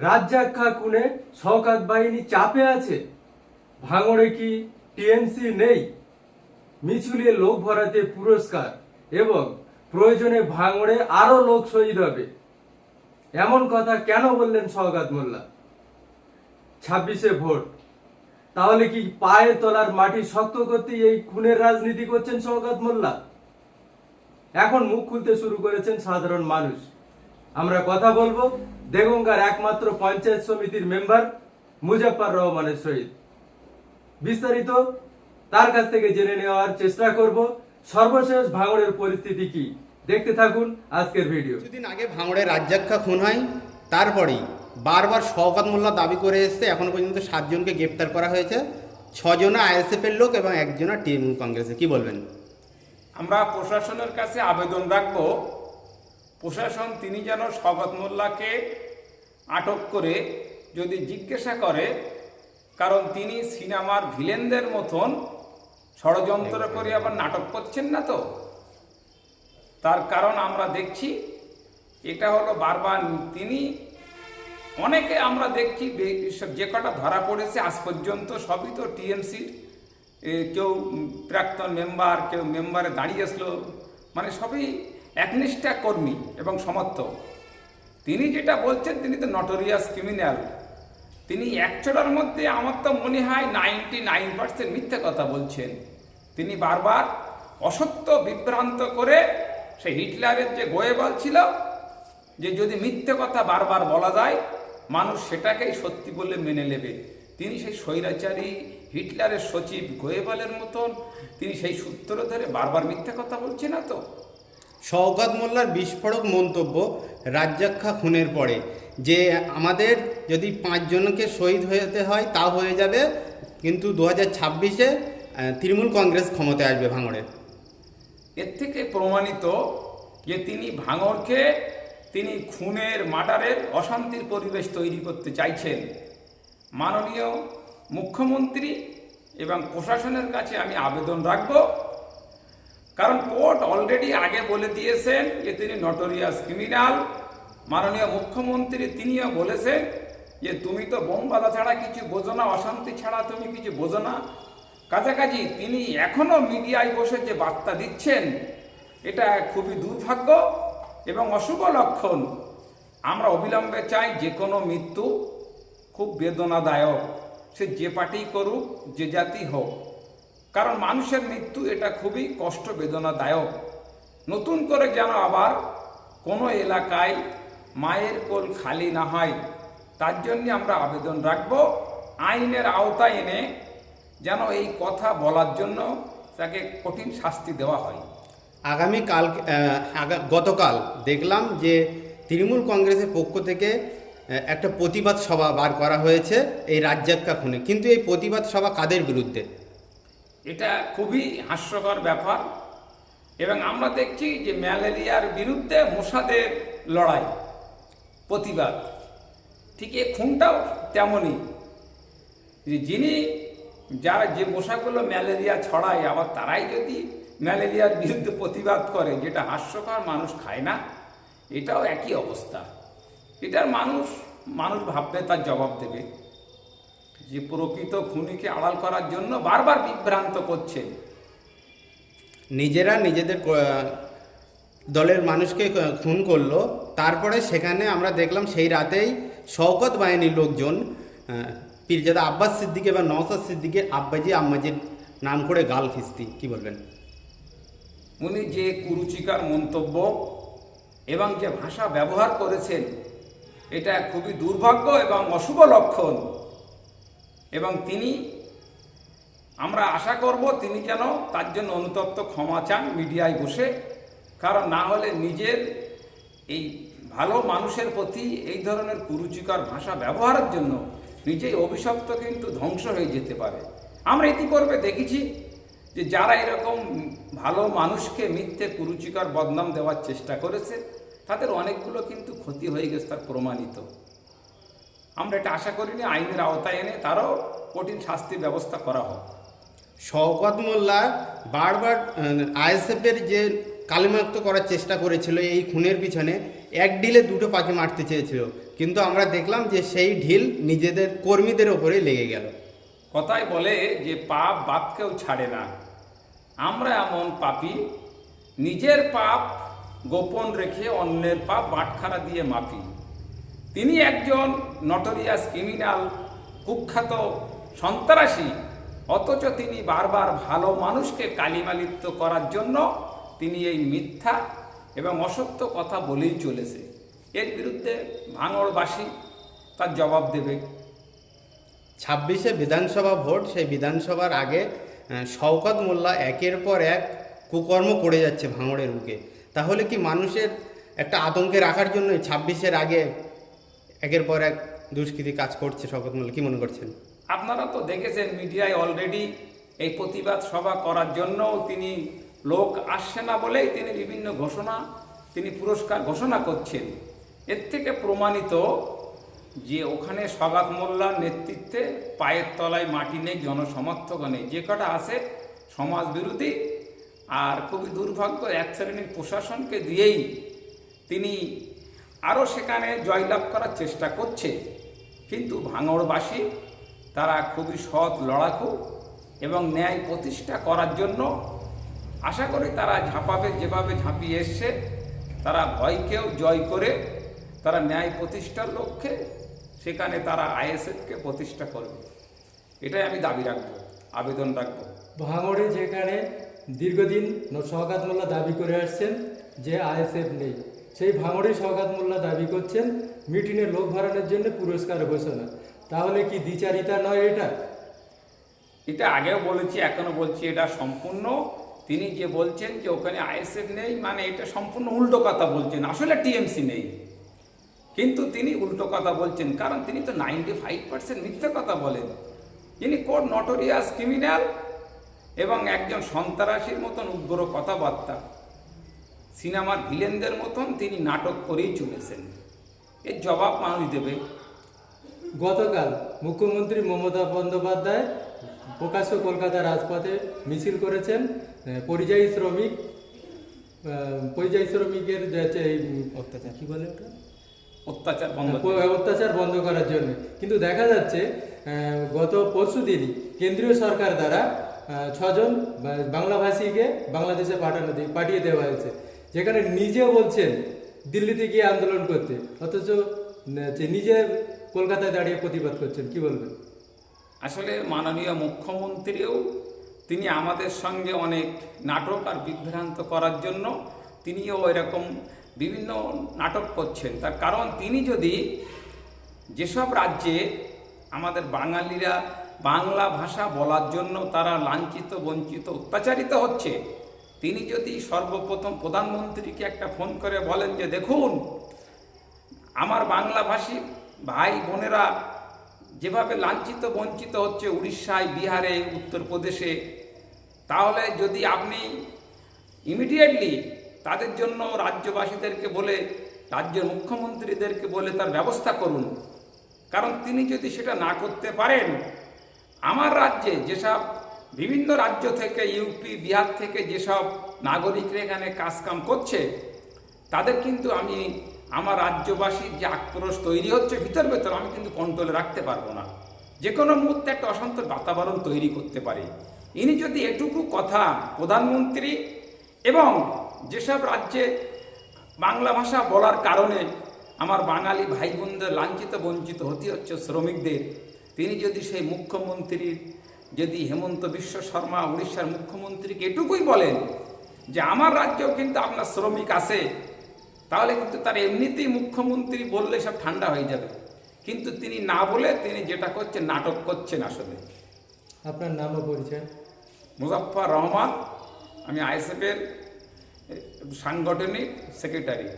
রাজ্জাক্ষা কুনে শওকাত বাহিনী চাপে আছে। ভাঙড়ে কি টিএমসি নেই? মিছুলিয়ে লোক ভরাতে পুরস্কার এবং প্রয়োজনে ভাঙড়ে আরও লোক শহীদ হবে। এমন কথা কেন বললেন শওকাত মোল্লা? ছাব্বিশে ভোট। তাহলে কি পায়ের তলার মাটি শক্ত করতে এই খুনের রাজনীতি করছেন শওকাত মোল্লা? এখন মুখ খুলতে শুরু করেছেন সাধারণ মানুষ। আমরা কথা বলব দেগঙ্গার একমাত্র পঞ্চায়েত সমিতির মেম্বার মুজাফর রহমানের সহিত। বিস্তারিত তার কাছ থেকে জেনে নেওয়ার চেষ্টা করব। সর্বশেষ ভাঙড়ের পরিস্থিতি কি দেখতে থাকুন আজকের ভিডিও। কিছুদিন আগে ভাঙড়ে রাজ্জাক্ষা খুন হয় তারপরেই বারবার শওকত মোল্লা দাবি করে এসছে এখনও পর্যন্ত সাতজনকে গ্রেপ্তার করা হয়েছে। ছজনা আইএসএফের লোক এবং একজনা তৃণমূল কংগ্রেসে কি বলবেন? আমরা প্রশাসনের কাছে আবেদন রাখব প্রশাসন তিনি যেন শওকত মোল্লাকে আটক করে যদি জিজ্ঞাসা করে কারণ তিনি সিনেমার ভিলেনদের মতন ষড়যন্ত্র করে আবার নাটক করছেন না তো। তার কারণ আমরা দেখছি এটা হলো বারবার তিনি অনেকে আমরা দেখছি যে কটা ধরা পড়েছে আজ পর্যন্ত সবই তো টিএমসির কেউ প্রাক্তন মেম্বার কেউ মেম্বারে দাঁড়িয়ে আসলো মানে সবই একনিষ্ঠা কর্মী এবং সমর্থক। তিনি যেটা বলছেন, তিনি তো নটোরিয়াস ক্রিমিনাল তিনি একচোটার মধ্যে আমার তো মনে হয় নাইনটি নাইন পার্সেন্ট মিথ্যে কথা বলছেন। তিনি বারবার অসত্য বিভ্রান্ত করে সে হিটলারের যে গোয়েবল ছিল, যে যদি মিথ্যে কথা বারবার বলা যায়, মানুষ সেটাকেই সত্যি বলে মেনে নেবে। তিনি সেই স্বৈরাচারী হিটলারের সচিব গোয়েবলের মতন, তিনি সেই সূত্র ধরে বারবার মিথ্যে কথা বলছে না তো? শওকত মোল্লার বিস্ফোরক মন্তব্য রাজ্জাক্ষা খুনের পরে, যে আমাদের যদি পাঁচজনকে শহীদ হতে হয় তা হয়ে যাবে, কিন্তু দু হাজার ছাব্বিশে তৃণমূল কংগ্রেস ক্ষমতায় আসবে ভাঙড়ে। এর থেকে প্রমাণিত যে তিনি ভাঙড়কে, তিনি খুনের মার্ডারের অশান্তির পরিবেশ তৈরি করতে চাইছেন। মাননীয় মুখ্যমন্ত্রী এবং প্রশাসনের কাছে আমি আবেদন রাখব কারণ কোর্ট অলরেডি আগে বলে দিয়েছেন যে তিনি নটোরিয়াস ক্রিমিনাল মাননীয় মুখ্যমন্ত্রী তিনিও বলেছেন যে, তুমি তো বোম বাধা ছাড়া কিছু বোঝো না, অশান্তি ছাড়া তুমি কিছু বোঝো না। কাছাকাছি তিনি এখনও মিডিয়ায় বসে যে বার্তা দিচ্ছেন, এটা খুবই দুর্ভাগ্য এবং অশুভ লক্ষণ। আমরা অবিলম্বে চাই যে কোনো মৃত্যু খুব বেদনাদায়ক। সে যে পার্টি করুক, যে জাতি হোক। কারণ মানুষের মৃত্যু এটা খুবই কষ্ট বেদনাদায়ক নতুন করে যেন আবার কোনো এলাকায় মায়ের কোল খালি না হয়, তার জন্য আমরা আবেদন রাখব। আইনের আওতায় এনে যেন এই কথা বলার জন্য তাকে কঠিন শাস্তি দেওয়া হয়। আগামী কাল গতকাল দেখলাম যে তৃণমূল কংগ্রেসের পক্ষ থেকে একটা প্রতিবাদ সভা বার করা হয়েছে এই রাজ্জাক্কা খুনে। কিন্তু এই প্রতিবাদ সভা কাদের বিরুদ্ধে? এটা খুবই হাস্যকর ব্যাপার। এবং আমরা দেখছি যে ম্যালেরিয়ার বিরুদ্ধে মশাদের লড়াই, প্রতিবাদ। ঠিক এ খুনটাও তেমনই। যে যিনি, যারা যে মশাগুলো ম্যালেরিয়া ছড়ায়, আবার তারাই যদি ম্যালেরিয়ার বিরুদ্ধে প্রতিবাদ করে, যেটা হাস্যকর, মানুষ খায় না, এটাও একই অবস্থা। এটার মানুষ মানুষ ভাববে, তার জবাব দেবে। যে প্রকৃত খুনিকে আড়াল করার জন্য বারবার বিভ্রান্ত করছে। নিজেরা নিজেদের দলের মানুষকে খুন করল তারপরে সেখানে আমরা দেখলাম সেই রাতেই শওকত বাহিনীর লোকজন পীরজাদা আব্বাস সিদ্দিকে বা নওসাদ সিদ্দিকে আব্বাজি আম্মাজির নাম করে গাল খিস্তি। কি বলবেন? উনি যে কুরুচিকার মন্তব্য এবং যে ভাষা ব্যবহার করেছেন এটা খুবই দুর্ভাগ্য এবং অশুভ লক্ষণ। এবং তিনি, আমরা আশা করব তিনি যেন তার জন্য অনুতপ্ত ক্ষমা চান মিডিয়ায় বসে, কারণ না হলে নিজের এই ভালো মানুষের প্রতি এই ধরনের কুরুচিকর ভাষা ব্যবহারের জন্য নিজেই অভিশপ্ত কিন্তু ধ্বংস হয়ে যেতে পারে। আমরা ইতিপূর্বে দেখেছি যে যারা এরকম ভালো মানুষকে মিথ্যে কুরুচিকর বদনাম দেওয়ার চেষ্টা করেছে, তাদের অনেকগুলো কিন্তু ক্ষতি হয়ে গেছে, তার প্রমাণিত। আমরা এটা আশা করিনি আইনের আওতায় এনে তারও কঠিন শাস্তির ব্যবস্থা করা হোক। শওকত মোল্লা বারবার আইএসএফের যে কালিমাক্ত করার চেষ্টা করেছিল এই খুনের পিছনে এক ঢিলে দুটো পাখি মারতে চেয়েছিল। কিন্তু আমরা দেখলাম যে সেই ঢিল নিজেদের কর্মীদের ওপরেই লেগে গেল। কথায় বলে যে পাপ বাপকেও ছাড়ে না। আমরা এমন পাপি নিজের পাপ গোপন রেখে অন্যের পাপ বাটখারা দিয়ে মাপি। তিনি একজন নটোরিয়াস ক্রিমিনাল কুখ্যাত সন্ত্রাসী, অথচ তিনি বারবার ভালো মানুষকে কালিমালিপ্ত করার জন্য তিনি এই মিথ্যা এবং অসত্য কথা বলেই চলেছে। এর বিরুদ্ধে ভাঙড়বাসী তার জবাব দেবে। ছাব্বিশে বিধানসভা ভোট, সেই বিধানসভার আগে শওকত মোল্লা একের পর এক কুকর্ম করে যাচ্ছে ভাঙড়ের বুকে। তাহলে কি মানুষের একটা আতঙ্কে রাখার জন্য ছাব্বিশের আগে একের পর এক দুষ্কৃতি কাজ করছে শওকত মোল্লা, কি মনে করছেন? আপনারা তো দেখেছেন মিডিয়ায় অলরেডি এই প্রতিবাদ সভা করার জন্য তিনি লোক আসছে না বলেই তিনি বিভিন্ন ঘোষণা, তিনি পুরস্কার ঘোষণা করছেন। এর থেকে প্রমাণিত যে ওখানে সগাত মোল্লার নেতৃত্বে পায়ের তলায় মাটি নেই, জনসমর্থক নেই, যে কটা আছে সমাজ বিরোধী আর খুবই দুর্ভাগ্য এক শ্রেণির প্রশাসনকে দিয়েই তিনি আরও সেখানে জয়লাভ করার চেষ্টা করছে। কিন্তু ভাঙড়বাসী, তারা খুবই সৎ লড়াকু এবং ন্যায় প্রতিষ্ঠা করার জন্য আশা করি তারা ঝাঁপাবে, যেভাবে ঝাঁপিয়ে এসছে, তারা ভয়কেও জয় করে তারা ন্যায় প্রতিষ্ঠার লক্ষ্যে সেখানে তারা আইএসএফকে প্রতিষ্ঠা করবে। এটাই আমি দাবি রাখব, আবেদন রাখব। ভাঙড়ে যেখানে দীর্ঘদিন সহকাত মোল্লা দাবি করে আসছেন যে আইএসএফ নেই। সেই ভাঙড়ে সহকাত মোল্লা দাবি করছেন মিটিংয়ে লোক ভরানোর জন্য পুরস্কার ঘোষণা। তাহলে কি দ্বিচারিতা নয় এটা? এটা আগেও বলেছি, এখনও বলছি, এটা সম্পূর্ণ। তিনি যে বলছেন যে ওখানে আইএসএফ নেই মানে এটা সম্পূর্ণ উল্টো কথা বলছেন। আসলে টিএমসি নেই। কিন্তু তিনি উল্টো কথা বলছেন, কারণ তিনি তো নাইনটি ফাইভ পার্সেন্ট মিথ্যে কথা বলেন। তিনি কোড নটোরিয়াস ক্রিমিনাল এবং একজন সন্ত্রাসীর মতন উগ্র কথাবার্তা। সিনেমার ভিলেনদের মতন তিনি নাটক করেই চলেছেন। এর জবাব মানুষ দেবে। গতকাল মুখ্যমন্ত্রী মমতা বন্দ্যোপাধ্যায় প্রকাশ্য কলকাতা রাজপথে মিছিল করেছেন পরিযায়ী শ্রমিক পরিযায়ী শ্রমিকের অত্যাচার। কি বলে অত্যাচার বন্ধ অত্যাচার বন্ধ করার জন্য। কিন্তু দেখা যাচ্ছে গত পরশু দিনই কেন্দ্রীয় সরকার দ্বারা ছজন বাংলাভাষীকে বাংলাদেশে পাঠানো পাঠিয়ে দেওয়া হয়েছে। যেখানে নিজে বলছেন দিল্লিতে গিয়ে আন্দোলন করতে, অথচ নিজে কলকাতায় দাঁড়িয়ে প্রতিবাদ করছেন, কি বলবেন? আসলে মাননীয় মুখ্যমন্ত্রীও তিনি আমাদের সঙ্গে অনেক নাটক আর বিভ্রান্ত করার জন্য তিনিও এরকম বিভিন্ন নাটক করছেন। তার কারণ তিনি যদি যেসব রাজ্যে আমাদের বাঙালিরা বাংলা ভাষা বলার জন্য তারা লাঞ্ছিত, বঞ্চিত, অত্যাচারিত হচ্ছে তিনি যদি সর্বপ্রথম প্রধানমন্ত্রীকে একটা ফোন করে বলেন যে, দেখুন, আমার বাংলাভাষী ভাই বোনেরা যেভাবে লাঞ্ছিত, বঞ্চিত হচ্ছে উড়িষ্যায়, বিহারে, উত্তরপ্রদেশে, তাহলে যদি আপনি ইমিডিয়েটলি তাদের জন্য রাজ্যবাসীদেরকে বলে, রাজ্যের মুখ্যমন্ত্রীদেরকে বলে তার ব্যবস্থা করুন। কারণ তিনি যদি সেটা না করতে পারেন, আমার রাজ্যে যেসব বিভিন্ন রাজ্য থেকে ইউপি বিহার থেকে যেসব নাগরিকরা এখানে কাজকাম করছে, তাদের কিন্তু আমি আমার রাজ্যবাসীর যে আক্রোশ তৈরি হচ্ছে ভিতর ভেতর, আমি কিন্তু কন্ট্রোলে রাখতে পারব না। যে কোনো মুহূর্তে একটা অশান্ত বাতাবরণ তৈরি করতে পারে। ইনি যদি এটুকু কথা প্রধানমন্ত্রী এবং যেসব রাজ্যে বাংলা ভাষা বলার কারণে আমার বাঙালি ভাই বোনদের লাঞ্ছিত, বঞ্চিত হতে হচ্ছে শ্রমিকদের, তিনি যদি সেই মুখ্যমন্ত্রীর যদি হেমন্ত বিশ্ব শর্মা উড়িষ্যার মুখ্যমন্ত্রীকে এটুকুই বলেন যে আমার রাজ্যেও কিন্তু আপনার শ্রমিক আছে তাহলে কিন্তু তার এমনিতেই মুখ্যমন্ত্রী বললে সব ঠান্ডা হয়ে যাবে। কিন্তু তিনি না বলে তিনি যেটা করছেন নাটক করছেন আসলে। আপনার নাম ও পরিচয়? মুজাফফর রহমান আমি আইএসএফের সাংগঠনিক সেক্রেটারি।